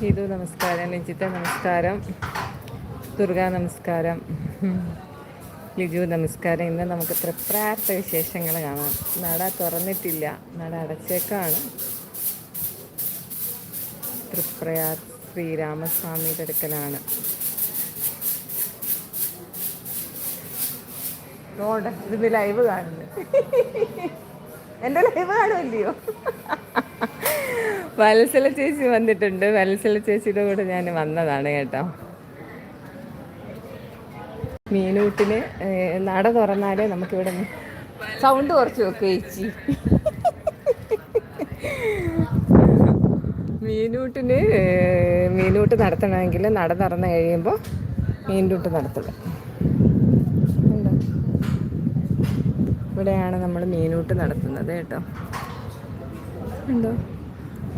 ഹിതു നമസ്കാരം ലിജിത്ത നമസ്കാരം ദുർഗ നമസ്കാരം ലിജു നമസ്കാരം. ഇന്ന് നമുക്ക് തൃപ്രാർത്ഥ വിശേഷങ്ങൾ കാണാം. നട തുറന്നിട്ടില്ല. നട അടച്ചേക്കാണ്. തൃപ്രയാർ ശ്രീരാമസ്വാമിയുടെ അടുക്കലാണ് ഇത് ലൈവ് കാണുന്നു. എന്റെ ലൈവ് കാണുമല്ലയോ? വത്സല ചേച്ചി വന്നിട്ടുണ്ട്. വത്സല ചേച്ചിയുടെ കൂടെ ഞാൻ വന്നതാണ് കേട്ടോ. മീനൂട്ടിന് നട തുറന്നാലേ നമുക്കിവിടെ സൗണ്ട് കുറച്ച് വെക്കുക ചേച്ചി. മീനൂട്ടിന് മീനൂട്ട് നടത്തണമെങ്കിൽ നട തുറന്ന് കഴിയുമ്പോൾ മീനൂട്ട് നടത്തുക? ഇവിടെയാണ് നമ്മൾ മീനൂട്ട് നടത്തുന്നത് കേട്ടോ. ഉണ്ടോ?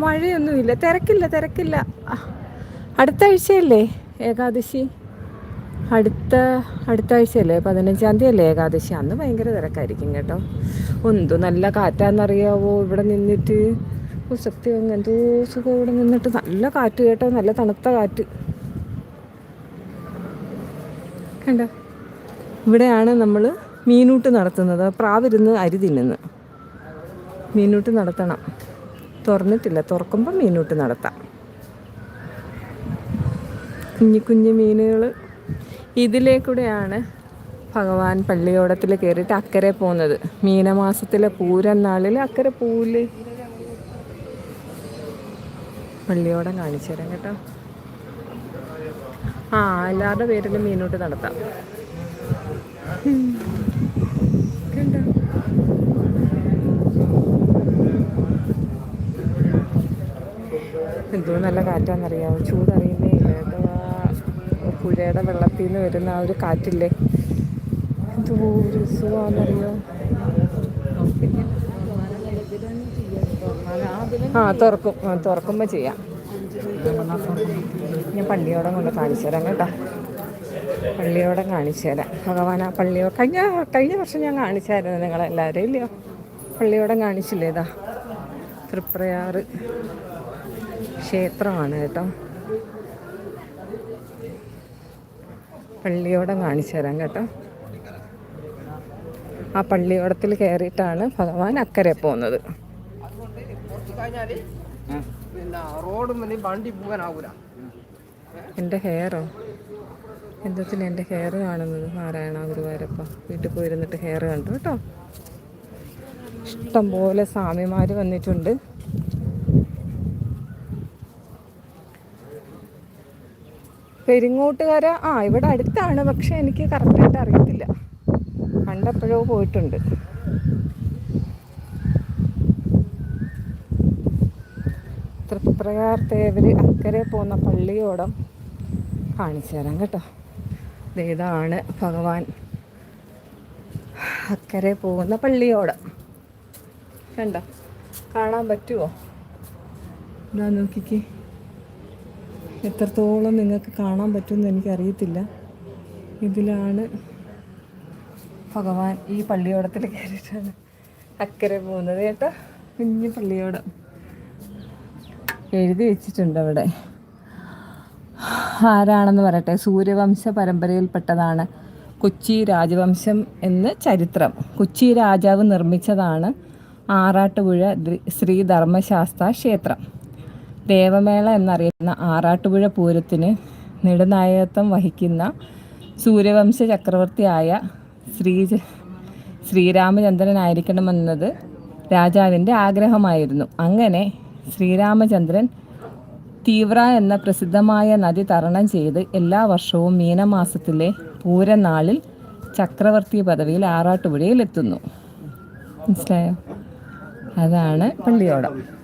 മഴയൊന്നുമില്ല. തിരക്കില്ല തിരക്കില്ല. അടുത്ത ആഴ്ചയല്ലേ ഏകാദശി? അടുത്ത അടുത്ത ആഴ്ചയല്ലേ? പതിനഞ്ചാം തീയതി അല്ലേ ഏകാദശി? അന്ന് ഭയങ്കര തിരക്കായിരിക്കും കേട്ടോ. എന്തോ നല്ല കാറ്റാന്നറിയാവോ ഇവിടെ നിന്നിട്ട്? സത്യം എന്തോ സുഖം ഇവിടെ നിന്നിട്ട്. നല്ല കാറ്റ് കേട്ടോ നല്ല തണുത്ത കാറ്റ്. കണ്ടോ? ഇവിടെയാണ് നമ്മൾ മീനൂട്ട് നടത്തുന്നത്. പ്രാവിരുന്ന് അരി തിന്നുന്നു മീനൂട്ട് നടത്തണം. തുറന്നിട്ടില്ല. തുറക്കുമ്പോൾ മീനൂട്ട് നടത്താം. കുഞ്ഞു കുഞ്ഞു മീനുകൾ ഇതിലേക്കൂടെയാണ് ഭഗവാൻ പള്ളിയോടത്തിൽ കയറിയിട്ട് അക്കരെ പോകുന്നത് മീനമാസത്തിലെ പൂരം നാളിൽ അക്കരെ പൂൽ പള്ളിയോടം കാണിച്ചു തരാം കേട്ടോ. ആ എല്ലാവരുടെ പേരിലും മീനോട്ട് നടത്താം. എന്തോ നല്ല കാറ്റാണെന്നറിയാമോ ചൂടറിയുന്നേ ഇല്ല. പുഴയുടെ വെള്ളത്തിൽ നിന്ന് വരുന്ന ആ ഒരു കാറ്റില്ലേ? എന്തോ ഒരു സുഖമാണെന്നറിയോ ആ തുറക്കും. തുറക്കുമ്പോൾ ചെയ്യാം. ഞാൻ പള്ളിയോടം കൊണ്ട് കാണിച്ചു തരാം കേട്ടോ. പള്ളിയോടം കാണിച്ചു തരാം. ഭഗവാൻ ആ പള്ളിയോ കഴിഞ്ഞ കഴിഞ്ഞ വർഷം ഞാൻ കാണിച്ചായിരുന്നു നിങ്ങളെല്ലാവരും ഇല്ലയോ? പള്ളിയോടം കാണിച്ചില്ലേ ഇതാ? തൃപ്രയാറ്. ക്ഷേത്രമാണ് കേട്ടോ. പള്ളിയോടം കാണിച്ചു തരാം കേട്ടോ. ആ പള്ളിയോടത്തിൽ കയറിയിട്ടാണ് ഭഗവാൻ അക്കരെ പോകുന്നത്. എന്റെ ഹെയറോ? എന്തത്തിന് എന്റെ ഹെയർ കാണുന്നത്? നാരായണ ഗുരുവായൂരപ്പ വീട്ടിൽ പോയിരുന്നിട്ട് ഹെയർ കണ്ടു കേട്ടോ. ഇഷ്ടംപോലെ സ്വാമിമാർ വന്നിട്ടുണ്ട്. പെരിങ്ങോട്ടുകാര ആ ഇവിടെ അടുത്താണ് പക്ഷെ എനിക്ക് കറക്റ്റായിട്ട് അറിയത്തില്ല. പണ്ടെപ്പോഴോ പോയിട്ടുണ്ട്. തൃപ്രകാർ തേവര് അക്കരെ പോകുന്ന പള്ളിയോടം കാണിച്ചു തരാം കേട്ടോ. ഇതാണ് ഭഗവാൻ അക്കരെ പോകുന്ന പള്ളിയോടം. കണ്ടോ? കാണാൻ പറ്റുമോ ഇതാ നോക്കിക്കേ. എത്രത്തോളം നിങ്ങൾക്ക് കാണാൻ പറ്റുമെന്ന് എനിക്കറിയത്തില്ല. ഇതിലാണ് ഭഗവാൻ ഈ പള്ളിയോടത്തിൽ കയറിയിട്ടാണ് അക്കരെ പോകുന്നത് കേട്ടോ. കുഞ്ഞു പള്ളിയോടം. എഴുതി വെച്ചിട്ടുണ്ട് അവിടെ ആരാണെന്ന് പറയട്ടെ? സൂര്യവംശ പരമ്പരയിൽപ്പെട്ടതാണ് കൊച്ചി രാജവംശം എന്ന് ചരിത്രം. കൊച്ചി രാജാവ് നിർമ്മിച്ചതാണ് ആറാട്ടുപുഴ ശ്രീ ധർമ്മശാസ്ത്ര ക്ഷേത്രം. ദേവമേള എന്നറിയപ്പെടുന്ന ആറാട്ടുപുഴ പൂരത്തിന് നെടുനായകത്വം വഹിക്കുന്ന സൂര്യവംശ ചക്രവർത്തിയായ ശ്രീ ശ്രീരാമചന്ദ്രനായിരിക്കണമെന്നത് രാജാവിന്റെ ആഗ്രഹമായിരുന്നു. അങ്ങനെ ശ്രീരാമചന്ദ്രൻ തീവ്ര എന്ന പ്രസിദ്ധമായ നദി തരണം ചെയ്ത് എല്ലാ വർഷവും മീനമാസത്തിലെ പൂരനാളിൽ ചക്രവർത്തി പദവിയിൽ ആറാട്ടുപുഴയിൽ എത്തുന്നു. മനസ്സിലായോ? അതാണ് പള്ളിയോടം.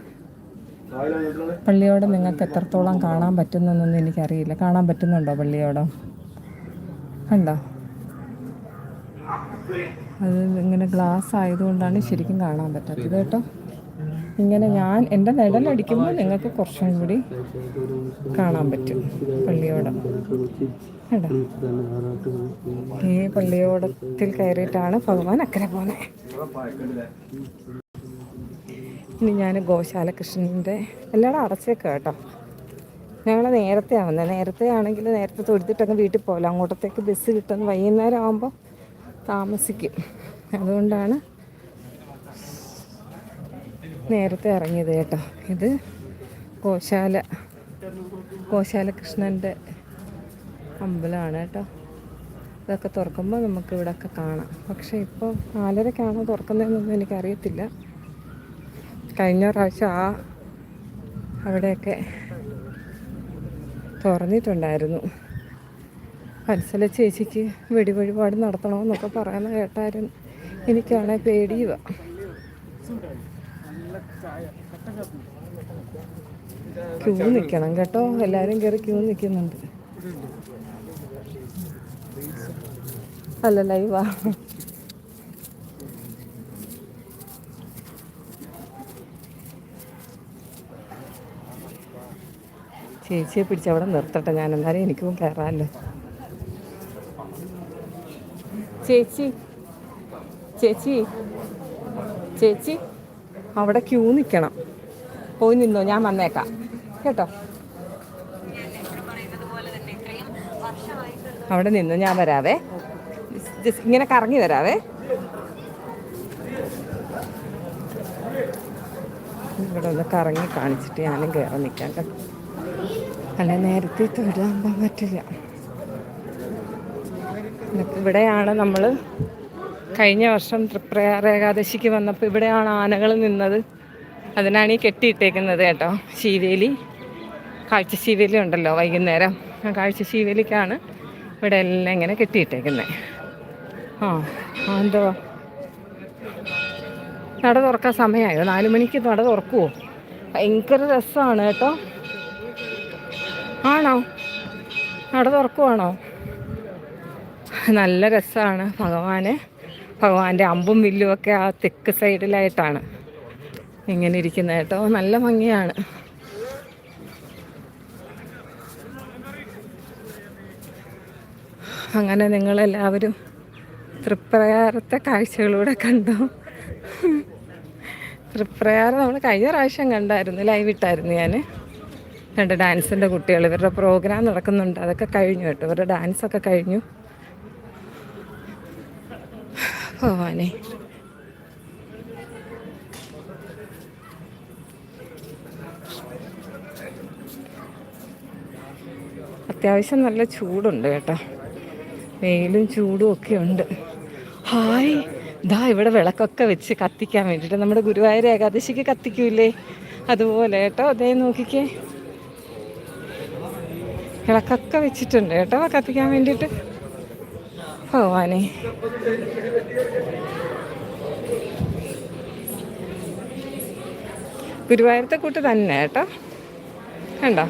പള്ളിയോടം നിങ്ങൾക്ക് എത്രത്തോളം കാണാൻ പറ്റുന്നൊന്നും എനിക്കറിയില്ല. കാണാൻ പറ്റുന്നുണ്ടോ പള്ളിയോടം? കണ്ടോ? അത് ഇങ്ങനെ ഗ്ലാസ് ആയതുകൊണ്ടാണ് ശരിക്കും കാണാൻ പറ്റാത്തത് കേട്ടോ. ഇങ്ങനെ ഞാൻ എന്റെ നിഴലടിക്കുമ്പോൾ നിങ്ങൾക്ക് കുറച്ചും കൂടി കാണാൻ പറ്റും പള്ളിയോടം. ഈ പള്ളിയോടത്തിൽ കയറിയിട്ടാണ് ഭഗവാൻ അക്കരെ പോകുന്നത് ഇനി ഞാൻ ഗോശാല കൃഷ്ണന്റെ എല്ലായിടും അടച്ചേക്കാം കേട്ടോ. ഞങ്ങൾ നേരത്തെ ആവുന്നത് നേരത്തെ ആണെങ്കിൽ നേരത്തെ തൊഴുത്തിട്ടങ്ങ് വീട്ടിൽ പോകലോ അങ്ങോട്ടത്തേക്ക് ബസ് കിട്ടുന്ന വൈകുന്നേരം ആകുമ്പോൾ താമസിക്കും. അതുകൊണ്ടാണ് നേരത്തെ ഇറങ്ങിയത് കേട്ടോ. ഇത് ഗോശാല ഗോശാല കൃഷ്ണന്റെ അമ്പലമാണ് കേട്ടോ. ഇതൊക്കെ തുറക്കുമ്പോൾ നമുക്ക് ഇവിടെയൊക്കെ കാണാം. പക്ഷേ ഇപ്പോൾ നാലരക്കാണോ തുറക്കുന്നതെന്നൊന്നും എനിക്കറിയത്തില്ല. കഴിഞ്ഞ പ്രാവശ്യം ആ അവിടെയൊക്കെ തുറന്നിട്ടുണ്ടായിരുന്നു. വത്സല ചേച്ചിക്ക് വെടി വഴിപാട് നടത്തണമെന്നൊക്കെ പറയുന്ന കേട്ടായിരുന്നു. എനിക്കാണെ പേടിയുക ക്യൂ നിൽക്കണം കേട്ടോ. എല്ലാവരും കയറി ക്യൂ നിൽക്കുന്നുണ്ട് അല്ല ലൈവാ. ചേച്ചിയെ പിടിച്ച് അവിടെ നിർത്തട്ടെ. ഞാൻ എന്നാലും എനിക്കും കയറാമല്ലോ ചേച്ചി. ചേച്ചി. ചേച്ചി. അവിടെ ക്യൂ നിൽക്കണം പോയി നിന്നോ ഞാൻ വന്നേക്കാം. കേട്ടോ? അവിടെ നിന്നു ഞാൻ വരാവേ. ജസ്റ്റ് ഇങ്ങനെ കറങ്ങി വരാവേ. ഇവിടെ ഒന്ന് കറങ്ങി കാണിച്ചിട്ട് ഞാനും കയറി നിൽക്കാം കേട്ടോ. അല്ല നേരത്തെ പോകാൻ പറ്റില്ല. ഇവിടെയാണ് നമ്മൾ കഴിഞ്ഞ വർഷം തൃപ്രയാർ ഏകാദശിക്ക് വന്നപ്പോൾ ഇവിടെയാണ് ആനകൾ നിന്നത്. അതിനാണ് ഈ കെട്ടിയിട്ടേക്കുന്നത് കേട്ടോ ശീവേലി. കാഴ്ച ശീവേലി ഉണ്ടല്ലോ വൈകുന്നേരം. ആ കാഴ്ച ശീവേലിക്കാണ് ഇവിടെ എല്ലാം ഇങ്ങനെ കെട്ടിയിട്ടേക്കുന്നത് ആ എന്തോ. നട തുറക്കാൻ സമയമായോ? നാല് മണിക്ക് നട തുറക്കുമോ ഭയങ്കര രസമാണ് കേട്ടോ. ആണോ? നട തുറക്കുവാണോ? നല്ല രസമാണ് ഭഗവാന്. ഭഗവാന്റെ അമ്പും വില്ലും ഒക്കെ ആ തെക്ക് സൈഡിലായിട്ടാണ് ഇങ്ങനെ ഇരിക്കുന്നത് കേട്ടോ. നല്ല ഭംഗിയാണ്. അങ്ങനെ നിങ്ങളെല്ലാവരും തൃപ്രയാറത്തെ കാഴ്ചകളൂടെ കണ്ടു. തൃപ്രയാറ് നമ്മൾ കഴിഞ്ഞ പ്രാവശ്യം കണ്ടായിരുന്നു ലൈവ് ഇട്ടായിരുന്നു ഞാൻ രണ്ട് ഡാൻസിന്റെ കുട്ടികൾ ഇവരുടെ പ്രോഗ്രാം നടക്കുന്നുണ്ട്. അതൊക്കെ കഴിഞ്ഞു കേട്ടോ. ഇവരുടെ ഡാൻസൊക്കെ കഴിഞ്ഞു. ഭവാനെ അത്യാവശ്യം നല്ല ചൂടുണ്ട് കേട്ടോ. വെയിലും ചൂടും ഒക്കെ ഉണ്ട്. ഹായ്. ഇതാ ഇവിടെ വിളക്കൊക്കെ വെച്ച് കത്തിക്കാൻ വേണ്ടിയിട്ട് നമ്മുടെ ഗുരുവായൂർ ഏകാദശിക്ക് കത്തിക്കൂലേ അതുപോലെ കേട്ടോ. അതേ നോക്കിക്കേ. വിളക്കൊക്കെ വെച്ചിട്ടുണ്ട് കേട്ടോ. കത്തിക്കാൻ വേണ്ടിയിട്ട് ഭഗവാനെ. ഗുരുവായൂരത്തെ കൂട്ട് തന്നെ കേട്ടോ. കണ്ടോ?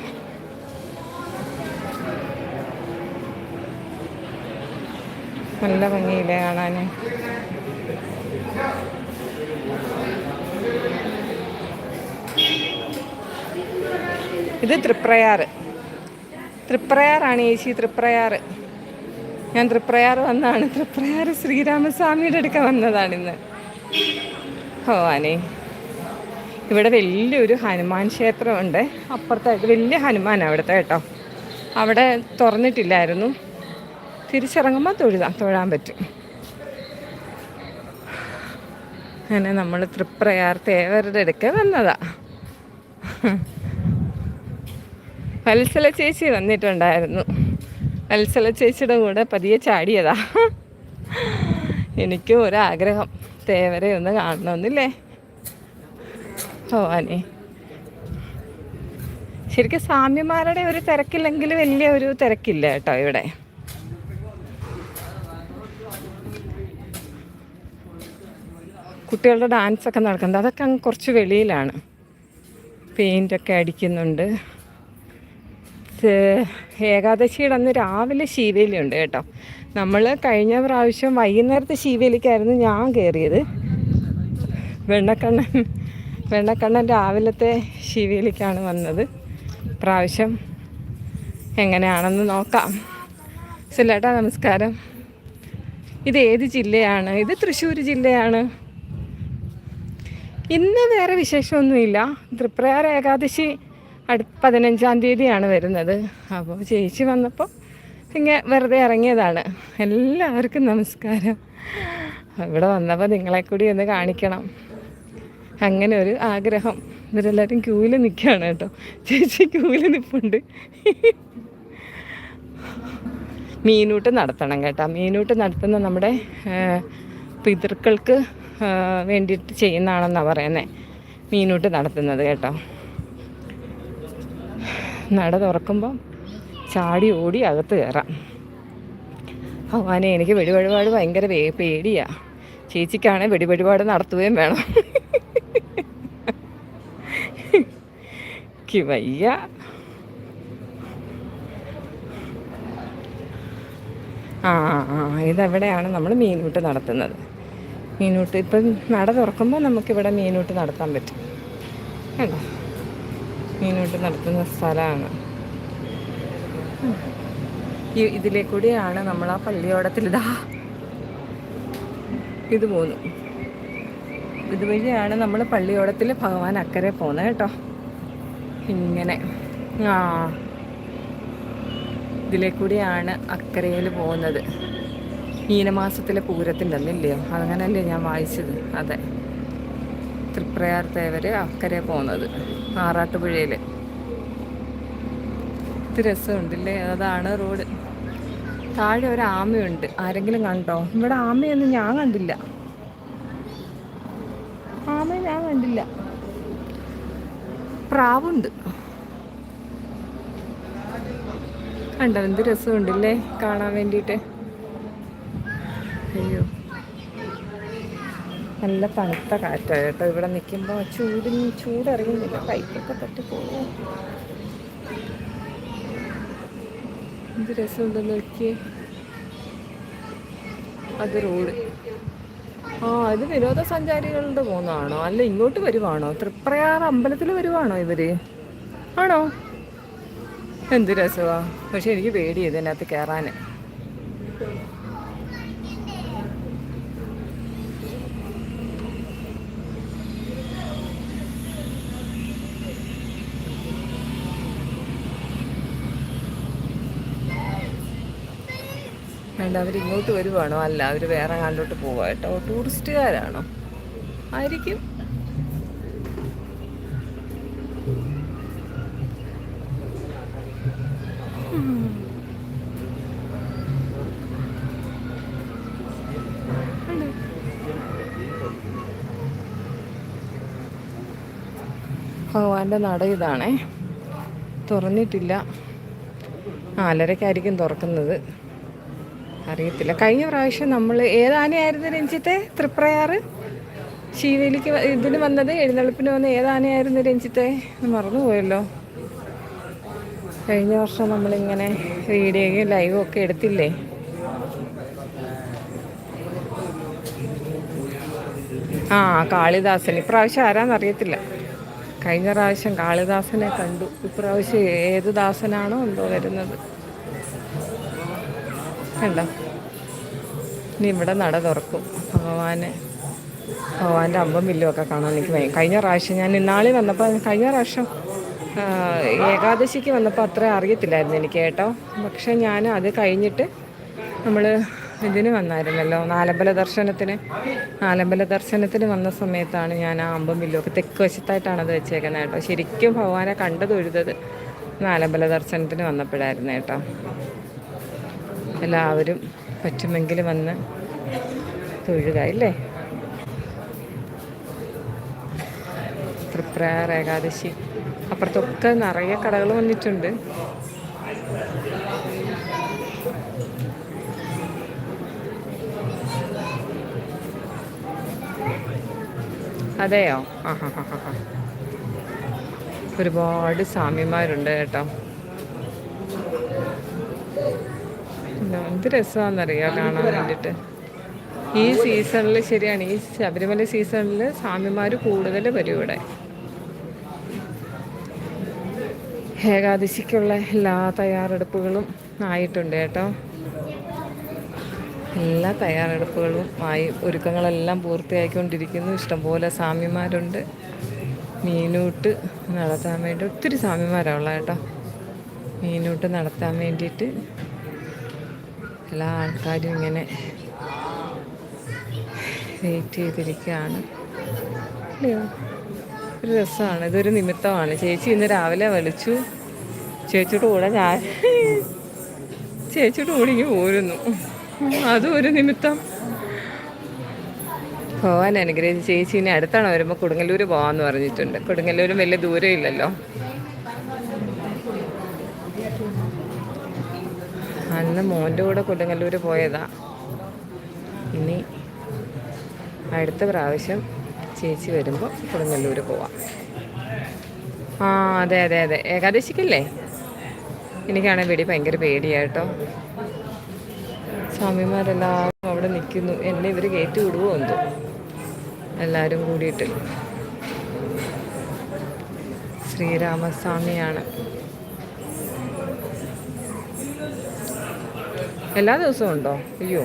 നല്ല ഭംഗിയില്ലേ കാണാൻ ഇത് തൃപ്രയാറ്. തൃപ്രയാറാണ് ചേച്ചി തൃപ്രയാറ്. ഞാൻ തൃപ്രയാർ വന്നാണ്. തൃപ്രയാർ ശ്രീരാമസ്വാമിയുടെ അടുക്ക വന്നതാണിന്ന്. ഭഗവാനെ ഇവിടെ വലിയൊരു ഹനുമാൻ ക്ഷേത്രമുണ്ട്. അപ്പുറത്തായിട്ട് വലിയ ഹനുമാനാണ് അവിടുത്തെ കേട്ടോ. അവിടെ തുറന്നിട്ടില്ലായിരുന്നു. തിരിച്ചിറങ്ങുമ്പോൾ തൊഴുതാം തൊഴാൻ പറ്റും. അങ്ങനെ നമ്മൾ തൃപ്രയാർ തേവരുടെ അടുക്ക വന്നതാ. വത്സല ചേച്ചി വന്നിട്ടുണ്ടായിരുന്നു. വത്സല ചേച്ചിയുടെ കൂടെ പതിയെ ചാടിയതാ. എനിക്കും ഒരാഗ്രഹം. തേവരെ ഒന്ന് കാണണമെന്നില്ലേ? ഭവാനെ. ശരിക്കും സ്വാമിമാരുടെ ഒരു തിരക്കില്ലെങ്കിൽ വലിയ ഒരു തിരക്കില്ല കേട്ടോ ഇവിടെ. കുട്ടികളുടെ ഡാൻസൊക്കെ നടക്കുന്നത് അതൊക്കെ അങ്ങ് കുറച്ച് വെളിയിലാണ്. പെയിന്റൊക്കെ അടിക്കുന്നുണ്ട്. ഏകാദശിയുടെ അന്ന് രാവിലെ ശീവേലിയുണ്ട് കേട്ടോ. നമ്മൾ കഴിഞ്ഞ പ്രാവശ്യം വൈകുന്നേരത്തെ ശീവേലിക്കായിരുന്നു ഞാൻ കയറിയത് വെണ്ണക്കണ്ണൻ വെണ്ണക്കണ്ണൻ രാവിലത്തെ ശീവേലിക്കാണ് വന്നത്. പ്രാവശ്യം എങ്ങനെയാണെന്ന് നോക്കാം. സുലേട്ടാ നമസ്കാരം. ഇത് ഏത് ജില്ലയാണ്? ഇത് തൃശ്ശൂർ ജില്ലയാണ്. ഇന്ന് വേറെ വിശേഷമൊന്നുമില്ല. തൃപ്രയാർ ഏകാദശി അടു പതിനഞ്ചാം തീയതിയാണ് വരുന്നത്. അപ്പോൾ ചേച്ചി വന്നപ്പോൾ ഇങ്ങനെ വെറുതെ ഇറങ്ങിയതാണ്. എല്ലാവർക്കും നമസ്കാരം. ഇവിടെ വന്നപ്പോൾ നിങ്ങളെ കൂടി ഒന്ന് കാണിക്കണം. അങ്ങനെ ഒരു ആഗ്രഹം. ഇവരെല്ലാവരും ക്യൂവിൽ നിൽക്കുകയാണ് കേട്ടോ. ചേച്ചി ക്യൂവിൽ നിൽപ്പുണ്ട് മീനൂട്ട് നടത്തണം കേട്ടോ. മീനൂട്ട് നടത്തുന്ന നമ്മുടെ പിതൃക്കൾക്ക് വേണ്ടിയിട്ട് ചെയ്യുന്നതാണെന്നാണ് പറയുന്നത് മീനൂട്ട് നടത്തുന്നത് കേട്ടോ. നട തുറക്കുമ്പം ചാടി ഓടി അകത്ത് കയറാം. ഭഗവാനെ എനിക്ക് വെടിവഴിപാട് ഭയങ്കര പേടിയാ. ചേച്ചിക്കാണെങ്കിൽ വെടിവഴിപാട് നടത്തുകയും വേണം. എനിക്ക് വയ്യ. ആ ആ ആ ഇതെവിടെയാണ് നമ്മൾ മീനൂട്ട് നടത്തുന്നത്? മീനൂട്ട് ഇപ്പം നട തുറക്കുമ്പോൾ നമുക്കിവിടെ മീനൂട്ട് നടത്താൻ പറ്റും. കേട്ടോ മീനൂട്ട് നടത്തുന്ന സ്ഥലമാണ്. ഈ ഇതിലേ കൂടിയാണ് നമ്മൾ ആ പള്ളിയോടത്തിൽ ഇതാ ഇത് പോന്നു ഇതുവഴിയാണ് നമ്മൾ പള്ളിയോടത്തിൽ ഭഗവാൻ അക്കരെ പോകുന്നത് കേട്ടോ. ഇങ്ങനെ. ആ. ഇതിലെ കൂടിയാണ് അക്കരയിൽ പോകുന്നത്. മീനമാസത്തിലെ പൂരത്തിന്റെ അന്നില്ലയോ അങ്ങനെയല്ലേ ഞാൻ വായിച്ചത്. അതെ. തൃപ്രയാർ തേവര് അക്കരെ പോകുന്നത് ആറാട്ടുപുഴയിൽ ഇത് രസമുണ്ടല്ലേ? അതാണ് റോഡ്. താഴെ ഒരു ആമയുണ്ട്. ആരെങ്കിലും കണ്ടോ? ഇവിടെ ആമയൊന്നും ഞാൻ കണ്ടില്ല. ആമ ഞാൻ കണ്ടില്ല. പ്രാവുണ്ട്. കണ്ടോ? എന്ത് രസമുണ്ടല്ലേ? കാണാൻ വേണ്ടിയിട്ട്. അയ്യോ. നല്ല തണുത്ത കാറ്റാണ് കേട്ടോ. ഇവിടെ നിൽക്കുമ്പോൾ ചൂടിന് ചൂടറിയുന്നില്ല കൈക്കൊക്കെ തട്ടി പോകും. എന്ത് രസമുണ്ടെന്ന് നോക്കിയേ. അത് റോഡ്. ആ ഇത് വിനോദസഞ്ചാരികളുടെ പോകുന്നതാണോ അല്ല ഇങ്ങോട്ട് വരുവാണോ? തൃപ്രയാർ അമ്പലത്തിൽ വരുവാണോ ഇവർ? ആണോ? എന്ത് രസമാണ് പക്ഷെ എനിക്ക് പേടി ഇതിനകത്ത് കയറാൻ വേണ്ട അവർ ഇങ്ങോട്ട് വരുവാണോ? അല്ല അവർ വേറെ കാലിലോട്ട് പോവാ കേട്ടോ. ടൂറിസ്റ്റുകാരാണോ? ആയിരിക്കും. ഭഗവാന്റെ നട ഇതാണേ. തുറന്നിട്ടില്ല. നാലരക്കായിരിക്കും തുറക്കുന്നത്. അറിയത്തില്ല. കഴിഞ്ഞ പ്രാവശ്യം നമ്മൾ ഏതാനയായിരുന്നു രഞ്ജിത്തെ? തൃപ്രയാറ്? ശീവേലിക്ക് ഇതിന് വന്നത് എഴുന്നള്ളിപ്പിന് വന്ന ഏതാനയായിരുന്നു രഞ്ജിത്തെ? മറന്നുപോയല്ലോ. കഴിഞ്ഞ വർഷം നമ്മളിങ്ങനെ വീഡിയോയും ലൈവും ഒക്കെ എടുത്തില്ലേ? ആ കാളിദാസൻ. ഇപ്രാവശ്യം ആരാന്നറിയത്തില്ല. കഴിഞ്ഞ പ്രാവശ്യം കാളിദാസനെ കണ്ടു. ഇപ്രാവശ്യം ഏത് ദാസനാണോ എന്തോ വരുന്നത്. കണ്ടോ? ഇനി ഇവിടെ നട തുറക്കും. ഭഗവാന്. ഭഗവാന്റെ അമ്പം വില്ലും ഒക്കെ കാണാൻ എനിക്ക് കഴിഞ്ഞ പ്രാവശ്യം ഞാൻ ഇന്നാളി വന്നപ്പോൾ കഴിഞ്ഞ പ്രാവശ്യം ഏകാദശിക്ക് വന്നപ്പോൾ അത്ര അറിയത്തില്ലായിരുന്നു എനിക്ക് കേട്ടോ. പക്ഷെ ഞാൻ അത് കഴിഞ്ഞിട്ട് നമ്മൾ ഇതിന് വന്നായിരുന്നല്ലോ നാലമ്പല ദർശനത്തിന്. നാലമ്പല ദർശനത്തിന് വന്ന സമയത്താണ് ഞാൻ ആ അമ്പം വില്ലുമൊക്കെ തെക്ക് വശത്തായിട്ടാണ് അത് വെച്ചേക്കുന്നത് കേട്ടോ. ശരിക്കും ഭഗവാനെ കണ്ടത് നാലമ്പല ദർശനത്തിന് വന്നപ്പോഴായിരുന്നു കേട്ടോ. എല്ലാവരും പറ്റുമെങ്കിൽ വന്ന് തൊഴുക ഇല്ലേ തൃപ്രയാർ ഏകാദശി. അപ്പുറത്തൊക്കെ നിറയെ കടകൾ വന്നിട്ടുണ്ട്. അതെയോ? ആ ഹാ ഹാ ഹാ ഒരുപാട് സ്വാമിമാരുണ്ട് കേട്ടോ പിന്നെ എന്ത് രസമാണെന്നറിയാം കാണാൻ വേണ്ടിയിട്ട്. ഈ സീസണിൽ ശരിയാണ് ഈ ശബരിമല സീസണിൽ സ്വാമിമാർ കൂടുതൽ വരും ഇവിടെ. ഏകാദശിക്കുള്ള എല്ലാ തയ്യാറെടുപ്പുകളും ആയിട്ടുണ്ട് കേട്ടോ. എല്ലാ തയ്യാറെടുപ്പുകളും ആയി ഒരുക്കങ്ങളെല്ലാം പൂർത്തിയായിക്കൊണ്ടിരിക്കുന്നു. ഇഷ്ടംപോലെ സ്വാമിമാരുണ്ട്. മീനൂട്ട് നടത്താൻ വേണ്ടി ഒത്തിരി സ്വാമിമാരാണ് ഉള്ളത് കേട്ടോ. മീനൂട്ട് നടത്താൻ വേണ്ടിയിട്ട് എല്ലാ ആൾക്കാരും ഇങ്ങനെ വെയിറ്റ് ചെയ്തിരിക്കുകയാണ്. ഒരു രസമാണ്. ഇതൊരു നിമിത്തമാണ്. ചേച്ചി ഇന്ന് രാവിലെ വിളിച്ചു. ചേച്ചിയുടെ കൂടെ ഞാൻ ചേച്ചിയുടെ കൂടെ ഇങ്ങനെ പോരുന്നു. അതും ഒരു നിമിത്തം. പോവാൻ അനുഗ്രഹിച്ച് ചേച്ചി ഇനി അടുത്താണ് വരുമ്പോൾ കൊടുങ്ങല്ലൂർ പോകാമെന്ന് പറഞ്ഞിട്ടുണ്ട്. കൊടുങ്ങല്ലൂരും വലിയ ദൂരം അന്ന് മോന്റെ കൂടെ കൊടുങ്ങല്ലൂർ പോയതാ. ഇനി അടുത്ത പ്രാവശ്യം ചേച്ചി വരുമ്പോൾ കൊടുങ്ങല്ലൂർ പോവാം. ആ അതെ അതെ അതെ. ഏകാദശിക്കല്ലേ? എനിക്കാണെങ്കിൽ വെടി ഭയങ്കര പേടിയാട്ടോ സ്വാമിമാരെല്ലാം അവിടെ നിൽക്കുന്നു. എന്നെ ഇവർ കയറ്റി വിടുവോ എന്തോ? എല്ലാവരും കൂടിയിട്ട്. ശ്രീരാമസ്വാമിയാണ്. എല്ലാ ദിവസവും ഉണ്ടോ? അയ്യോ.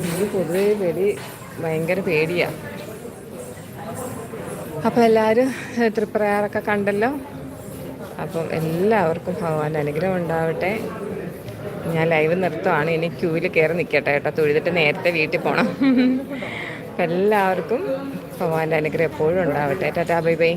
എനിക്ക് പൊതുവേ പേടി ഭയങ്കര പേടിയാ. അപ്പോൾ എല്ലാവരും തൃപ്രയാറൊക്കെ കണ്ടല്ലോ? അപ്പം എല്ലാവർക്കും ഭഗവാന്റെ അനുഗ്രഹം ഉണ്ടാവട്ടെ. ഞാൻ ലൈവ് നിർത്തുവാണ്. ഇനി ക്യൂവിൽ കയറി നിൽക്കട്ടെ കേട്ടോ. തൊഴുതിട്ട് നേരത്തെ വീട്ടിൽ പോകണം അപ്പം എല്ലാവർക്കും ഭഗവാന്റെ അനുഗ്രഹം എപ്പോഴും ഉണ്ടാവട്ടെ. ടാറ്റാ ബൈ ബൈ.